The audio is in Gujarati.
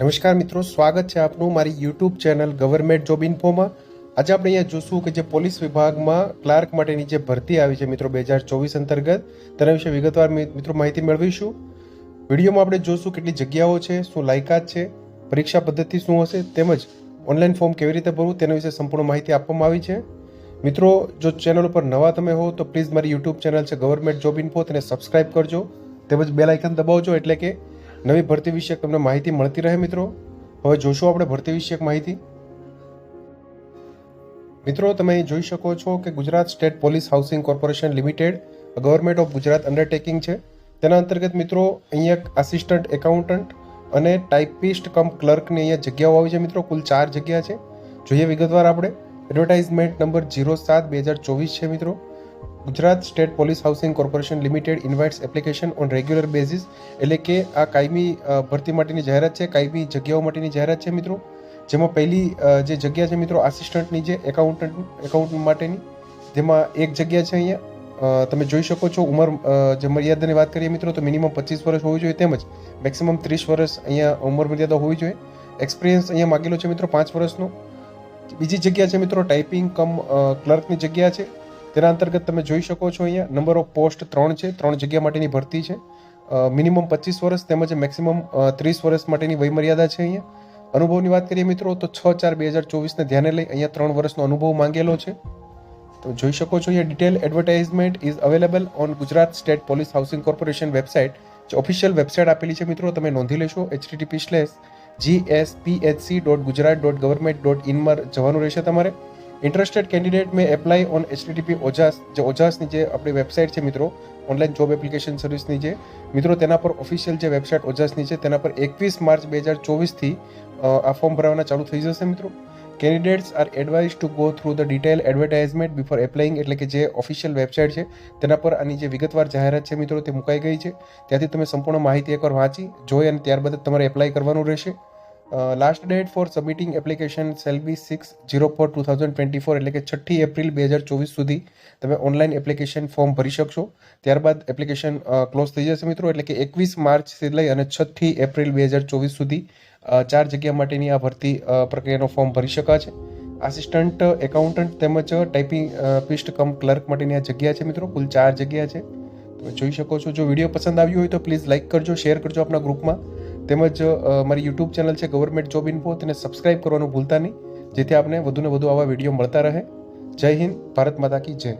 નમસ્કાર મિત્રો, સ્વાગત છે આપનું મારી યુટ્યુબ ચેનલ ગવર્મેન્ટ જોબ ઇન્ફોમાં આજે આપણે અહીંયા જોશું કે જે પોલીસ વિભાગમાં ક્લાર્ક માટેની જે ભરતી આવી છે મિત્રો બે હજાર ચોવીસ અંતર્ગત, તેના વિશે વિગતવાર મિત્રો માહિતી મેળવીશું. વિડીયોમાં આપણે જોશું કેટલી જગ્યાઓ છે, શું લાયકાત છે, પરીક્ષા પદ્ધતિ શું હશે, તેમજ ઓનલાઈન ફોર્મ કેવી રીતે ભરવું, તેના વિશે સંપૂર્ણ માહિતી આપવામાં આવી છે. મિત્રો, જો ચેનલ ઉપર નવા તમે હો, તો પ્લીઝ મારી યુટ્યુબ ચેનલ છે ગવર્મેન્ટ જોબ ઇન્ફો તેને સબસ્ક્રાઇબ કરજો. તેમજ બેલ આઇકન દબાવજો, એટલે કે નવી ભરતી વિશે તમને માહિતી મળતી રહે મિત્રો? હવે જોશું આપણે ભરતી વિષયક માહિતી. મિત્રો, તમે જોઈ શકો છો કે Gujarat state police housing corporation limited government of Gujarat undertaking છે. તેના અંતર્ગત મિત્રો, અહીંયા આસિસ્ટન્ટ એકાઉન્ટન્ટ અને ટાઈપિસ્ટ કમ ક્લર્કની અહીંયા જગ્યાઓ આવી છે મિત્રો. કુલ ચાર જગ્યા છે. જોઈએ વિગતવાર આપણે. એડવર્ટાઇઝમેન્ટ નંબર જીરો સાત બે હજાર ચોવીસ છે મિત્રો. Gujarat state police housing corporation limited invites application on regular basis એટલે કે આ કાયમી ભરતી માટેની જાહેરાત છે, કાયમી જગ્યાઓ માટેની જાહેરાત છે મિત્રો, જેમાં પહેલી જે જગ્યા છે મિત્રો આસિસ્ટન્ટની જે એકાઉન્ટન્ટ, એકાઉન્ટ માટેની, જેમાં એક જગ્યા છે અહીંયા તમે જોઈ શકો છો ઉંમર જે મર્યાદાની વાત કરીએ મિત્રો તો મિનિમમ પચીસ વર્ષ હોવી જોઈએ તેમજ મેક્સિમમ ત્રીસ વર્ષ અહીંયા ઉંમર મર્યાદા હોવી જોઈએ. એક્સપિરિયન્સ અહીંયા માગેલો છે મિત્રો પાંચ વર્ષનો. બીજી જગ્યા છે મિત્રો ટાઈપિંગ કમ ક્લર્કની જગ્યા છે. તેના અંતર્ગત તમે જોઈ શકો છો અહીંયા નંબર ઓફ પોસ્ટ ત્રણ છે, ત્રણ જગ્યા માટેની ભરતી છે. મિનિમમ પચીસ વર્ષ તેમજ મેક્સિમમ ત્રીસ વર્ષ માટેની વયમર્યાદા છે અહીંયા. અનુભવની વાત કરીએ મિત્રો, તો છ ચાર બે હજાર ચોવીસને ધ્યાને લઈ અહીંયા ત્રણ વર્ષનો અનુભવ માંગેલો છે. તો જોઈ શકો છો અહીંયા detail advertisement is available on Gujarat state police housing corporation website જે ઓફિશિયલ વેબસાઇટ આપેલી છે મિત્રો, તમે નોંધી લેશો HTTP slash C dot Gujarat dot government dot ઇનમાં જવાનું રહેશે તમારે. Interested candidate may apply on HTTP Ojas જે ઓજાસની જે આપણી વેબસાઇટ છે મિત્રો ઓનલાઈન જોબ એપ્લિકેશન સર્વિસની જે મિત્રો તેના પર ઓફિશિયલ જે વેબસાઇટ ઓજાસની છે તેના પર એકવીસ માર્ચ બે હજાર ચોવીસથી આ ફોર્મ ભરવાના ચાલુ થઈ જશે મિત્રો candidates are advised to go through the detail advertisement before applying એટલે કે જે ઓફિશિયલ વેબસાઇટ છે તેના પર આની જે વિગતવાર જાહેરાત છે મિત્રો તે મુકાઈ ગઈ છે ત્યાંથી તમે સંપૂર્ણ માહિતી એકવાર વાંચી જોઈ અને ત્યારબાદ તમારે એપ્લાય કરવાનું રહેશે last date for submitting application shall be six zero four two thousand twenty four એટલે કે છઠ્ઠી એપ્રિલ બે હજાર ચોવીસ સુધી તમે ઓનલાઈન એપ્લિકેશન ફોર્મ ભરી શકશો. ત્યારબાદ એપ્લિકેશન ક્લોઝ થઈ જશે મિત્રો એટલે કે એકવીસ માર્ચથી લઈ અને છઠ્ઠી એપ્રિલ બે હજાર ચોવીસ સુધી ચાર જગ્યા માટેની આ ભરતી પ્રક્રિયાનો ફોર્મ ભરી શકાશે આસિસ્ટન્ટ એકાઉન્ટન્ટ તેમજ ટાઈપિંગ પિસ્ટ કમ ક્લર્ક માટેની આ જગ્યા છે મિત્રો. કુલ ચાર જગ્યા છે. તમે જોઈ શકો છો. જો વીડિયો પસંદ આવ્યો હોય તો પ્લીઝ લાઇક કરજો શેર કરજો આપણા ગ્રુપમાં તેમજ મારી યુટ્યુબ ચેનલ છે ગવર્મેન્ટ જોબ ઇન્ફો તેને સબસ્ક્રાઇબ કરવાનું ભૂલતા નહીં, જેથી આપને વધુને વધુ આવા વીડિયો મળતા રહે. જય હિન્દ, ભારત માતા કી જય.